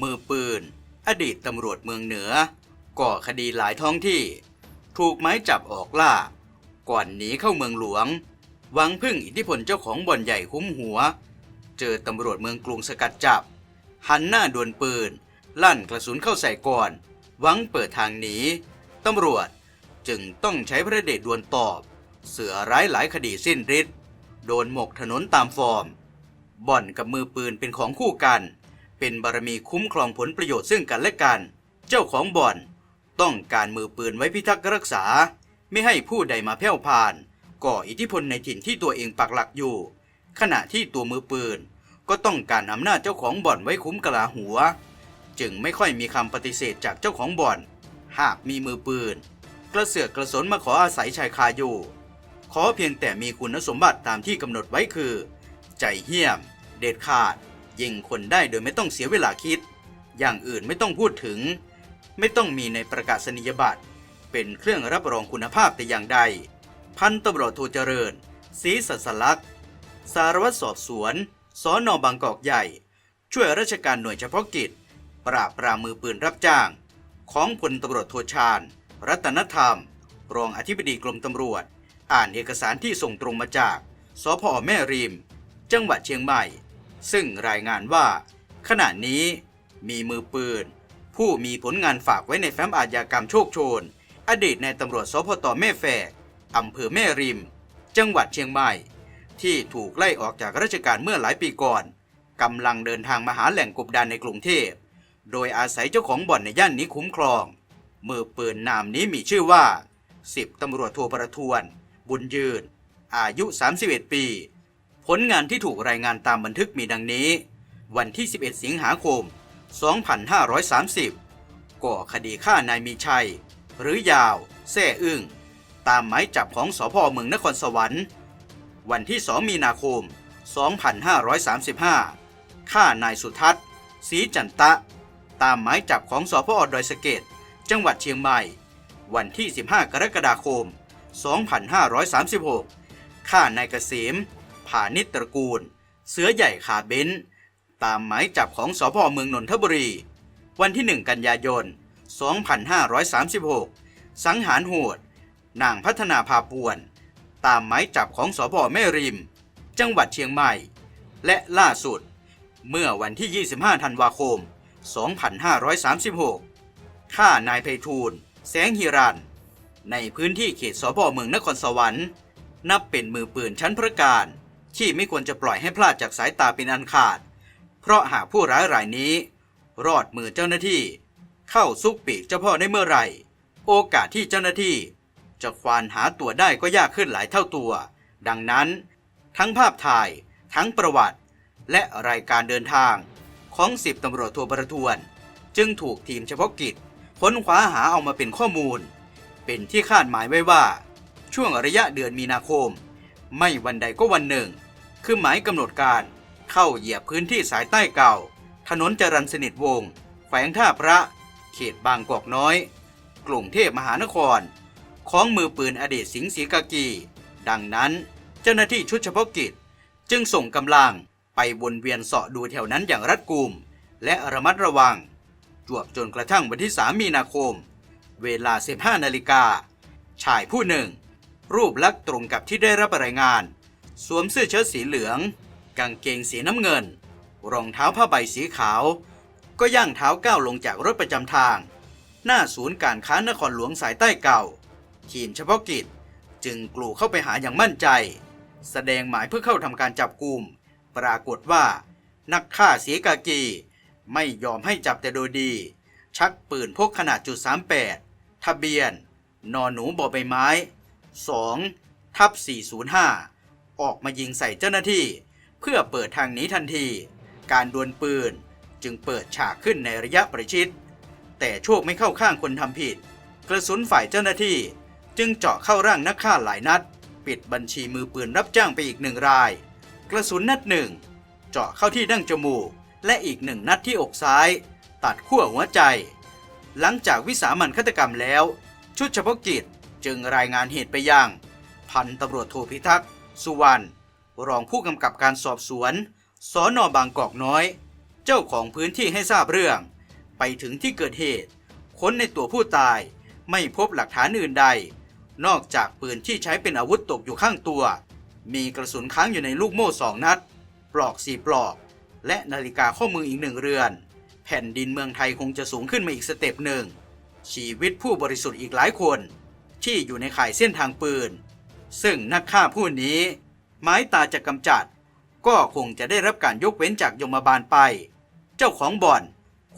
มือปืน อดีตตำรวจเมืองเหนือ ก่อคดีหลายท้องที่ ถูกไม้จับออกล่า ก่อนหนีเข้าเมืองหลวง หวังพึ่งอิทธิพลเจ้าของบ่อนใหญ่คุ้มหัว เจอตำรวจเมืองกรุงสกัดจับ หันหน้าดวลปืน ลั่นกระสุนเข้าใส่ก่อน หวังเปิดทางหนีตำรวจจึงต้องใช้พระเดชดวลตอบ เสือร้ายหลายคดีสิ้นฤทธิ์โดนหมกถนนตามฟอร์ม บ่อนกับมือปืนเป็นของคู่กัน เป็นบารมีคุ้มครองผลประโยชน์ซึ่งกันและกัน เจ้าของบ่อน ต้องการมือปืนไว้พิทักษ์รักษา ไม่ให้ผู้ใดมาแผ่วพาน ก่ออิทธิพลในถิ่นที่ตัวเองปักหลักอยู่ ขณะที่ตัวมือปืน ก็ต้องการอำนาจเจ้าของบ่อนไว้คุ้มกลาหัว จึงไม่ค่อยมีคำปฏิเสธจากเจ้าของบ่อน หากมีมือปืน กระเสือกกระสนมาขออาศัยชายคาอยู่ ขอเพียงแต่มีคุณสมบัติตามที่กำหนดไว้คือ ใจเหี้ยม เด็ดขาด ยิงคนได้โดยไม่ต้องเสียเวลาคิด อย่างอื่นไม่ต้องพูดถึง ไม่ต้องมีในประกาศนียบัตร เป็นเครื่องรับรองคุณภาพแต่อย่างใด พันตำรวจโทเจริญศรีสัสลักษ์สารวัตรสอบสวนสอนอบางกอกใหญ่ ช่วยราชการหน่วยเฉพาะกิจ ปราบปรามมือปืนรับจ้าง ของพลตำรวจโทชาญ รัตนธรรม รองอธิบดีกรมตำรวจ อ่านเอกสารที่ส่งตรงมาจากสพแม่ริม จังหวัดเชียงใหม่ ซึ่งรายงานว่า ขณะนี้มีมือปืน ผู้มีผลงานฝากไว้ในแฟ้มอาชญากรรมโชคโชน อดีตในตำรวจสพตแม่แฝกอำเภอแม่ริม จังหวัดเชียงใหม่ ที่ถูกไล่ออกจากราชการเมื่อหลายปีก่อนกำลังเดินทางมาหาแหล่งกบดานในกรุงเทพ โดยอาศัยเจ้าของบ่อนในย่านนี้คุ้มครอง มือปืนนามนี้มีชื่อว่าสิบตำรวจโทประทวน บุญยืน อายุ 31 ปี ผลงานที่ถูกรายงานตามบันทึกมีดังนี้ วันที่ 11 สิงหาคม 2530 ก่อคดีฆ่านายมีชัย หรือยาวแซ่อึ้งตามหมายจับของสพเมืองนครสวรรค์ วันที่ 2 มีนาคม 2535 ฆ่านายสุทัศน์ศรีจันตะ ตามหมายจับของสพอดอยสะเก็ดจังหวัดเชียงใหม่ วันที่ 15 กรกฎาคม 2536 ฆ่านายเกษม ผานิชตระกูล เสือใหญ่ขาเบ้น ตามหมายจับของสพเมืองนนทบุรี วันที่ 1 กันยายน 2536 สังหารโหด นางพัฒนาพาป่วน ตามหมายจับของสพแม่ริม จังหวัดเชียงใหม่ และล่าสุด เมื่อวันที่ 25 ธันวาคม 2536 ฆ่านายไพฑูรย์แสงฮิรัน ในพื้นที่เขตสพเมืองนครสวรรค์นับเป็นมือปืนชั้นพระการ ที่ไม่ควรจะปล่อยให้พลาดจากสายตาเป็นอันขาด เพราะหากผู้ร้ายรายนี้ รอดมือเจ้าหน้าที่ เข้าซุกปีกเจ้าพ่อได้เมื่อไหร่ โอกาสที่เจ้าหน้าที่ จะควานหาตัวได้ก็ยากขึ้นหลายเท่าตัว ดังนั้น ทั้งภาพถ่าย ทั้งประวัติ และรายการเดินทางของสิบตำรวจโทประทวน จึงถูกทีมเฉพาะกิจค้นคว้าหาเอามาเป็นข้อมูล เป็นที่คาดหมายไว้ว่า ช่วงระยะเดือนมีนาคม ไม่วันใดก็วันหนึ่ง คือหมายกำหนดการเข้าเหยียบพื้นที่สายใต้เก่า ถนนจรัญสนิทวงศ์แขวงท่าพระ เขตบางกอกน้อย กรุงเทพมหานคร ของมือปืนอดีตสิงห์ศรีกากี ดังนั้นเจ้าหน้าที่ชุดเฉพาะกิจ จึงส่งกำลังไปวนเวียนเสาะดูแถวนั้นอย่างรัดกุม และระมัดระวัง จวบจนกระทั่งวันที่ 3 มีนาคม เวลา 15 นาฬิกาชายผู้หนึ่ง รูปลักษณ์ตรงกับที่ได้รับรายงาน สวมเสื้อเชิ้ตสีเหลือง กางเกงสีน้ำเงิน รองเท้าผ้าใบสีขาว ก็ย่างเท้าก้าวลงจากรถประจำทาง หน้าศูนย์การค้านครหลวงสายใต้เก่า ทีมเฉพาะกิจจึงกลูเข้าไปหาอย่างมั่นใจ แสดงหมายเพื่อเข้าทำการจับกลุ่ม ปรากฏว่า นักฆ่าเสียกากี ไม่ยอมให้จับแต่โดยดี ชักปืนพกขนาดจุด38ทะเบียน นอนหนูบอใบไม้ 2ทับ405 ออกมายิงใส่เจ้าหน้าที่ เพื่อเปิดทางหนีทันที การดวลปืนจึงเปิดฉากขึ้นในระยะประชิด แต่โชคไม่เข้าข้างคนทำผิด กระสุนฝ่ายเจ้าหน้าที่ จึงเจาะเข้าร่างนักฆ่าหลายนัด ปิดบัญชีมือปืนรับจ้างไปอีกหนึ่งราย กระสุนนัดหนึ่งเจาะเข้าที่ดั้งจมูก และอีกหนึ่งนัดที่อกซ้าย ตัดขั้วหัวใจ หลังจากวิสามันฆาตกรรมแล้ว ชุดเฉพาะกิจ จึงรายงานเหตุไปยัง พันตำรวจโทพิทักษ์สุวรรณรองผู้กำกับการสอบสวนสอนอบางกอกน้อย เจ้าของพื้นที่ให้ทราบเรื่อง ไปถึงที่เกิดเหตุ ค้นในตัวผู้ตายไม่พบหลักฐานอื่นใด นอกจากปืนที่ใช้เป็นอาวุธตกอยู่ข้างตัว มีกระสุนค้างอยู่ในลูกโม่สองนัด ปลอกสี่ปลอก และนาฬิกาข้อมืออีกหนึ่งเรือน แผ่นดินเมืองไทยคงจะสูงขึ้นมาอีกสเต็ปหนึ่งชีวิตผู้บริสุทธิ์อีกหลายคน ที่อยู่ในข่ายเส้นทางปืน ซึ่งนักฆ่าผู้นี้ ไม้ตาจะกำจัด ก็คงจะได้รับการยกเว้นจากยมบาลไป เจ้าของบ่อน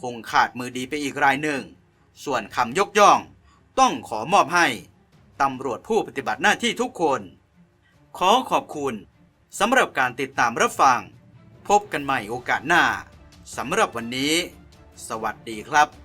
คงขาดมือดีไปอีกรายหนึ่ง ส่วนคำยกย่อง ต้องขอมอบให้ตำรวจผู้ปฏิบัติหน้าที่ทุกคน ขอขอบคุณสำหรับการติดตามรับฟัง พบกันใหม่โอกาสหน้าสำหรับวันนี้ สวัสดีครับ